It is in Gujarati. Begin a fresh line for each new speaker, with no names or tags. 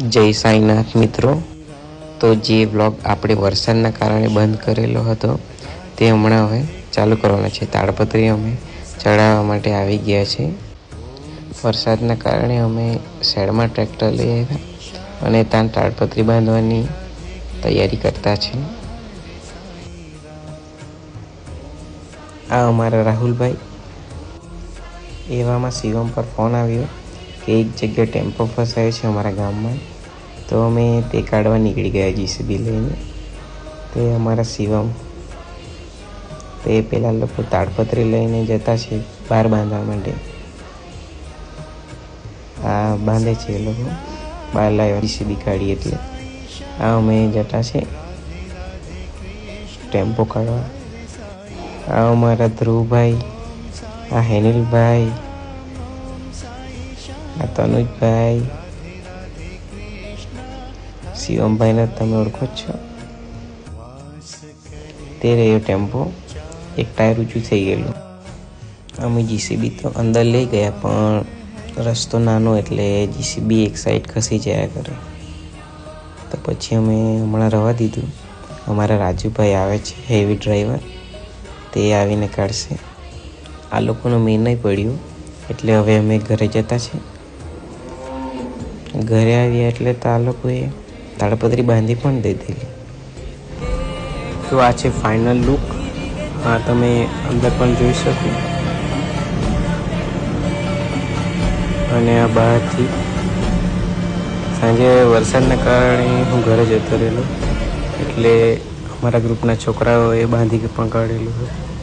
જય સાંઈનાથ મિત્રો. તો જે બ્લોગ આપણે વરસાદના કારણે બંધ કરેલો હતો, તે હમણાં હવે ચાલુ કરવાનો છે. તાડપત્રી અમે ચડાવવા માટે આવી ગયા છે. વરસાદના કારણે અમે શેડમાં ટ્રેક્ટર લઈ આવ્યા અને ત્યાં તાડપત્રી બાંધવાની તૈયારી કરતા છે. આ અમારા રાહુલભાઈ. એવામાં શિવમ પર ફોન આવ્યો. કે એક જગ્યાએ ટેમ્પો ફસાયો છે અમારા ગામમાં, તો અમે તે કાઢવા નીકળી ગયા જીસીબી લઈને. તે અમારા શિવમ, તે પેલા લોકો તાડપત્રી લઈને જતા છે બહાર બાંધવા માટે. આ બાંધે છે એ લોકો. બહાર લાવ્યા જીસીબી કાઢી એટલે. આ અમે જતા છે ટેમ્પો કાઢવા. આ અમારા ધ્રુવભાઈ, આ હેનિલભાઈ આ તનુજભાઈ શિવમભાઈને તમે ઓળખો છો. તે રહ્યો ટેમ્પો. એક ટાયર ઊંચું થઈ ગયેલું. અમે જીસીબી તો અંદર લઈ ગયા, પણ રસ્તો નાનો એટલે જીસીબી એક સાઈડ ખસી જયા કરે તો પછી અમે હમણાં રવા દીધું. અમારા રાજુભાઈ આવે છે હેવી ડ્રાઈવર તે આવીને કાઢશે. આ લોકોનો મેં નહીં પડ્યું. એટલે હવે અમે ઘરે જતા છે. ઘરે આવ્યા એટલે તો લોકોએ તાડપત્રી બાંધી પણ દીધેલી તો આ છે ફાઇનલ લુક આ તમે અંદર પણ જોઈ શકો. અને આ બહારથી સાંજે વરસાદના કારણે હું ઘરે જતો રહેલો. એટલે અમારા ગ્રુપના છોકરાઓએ બાંધી પણ કાઢેલું હતું.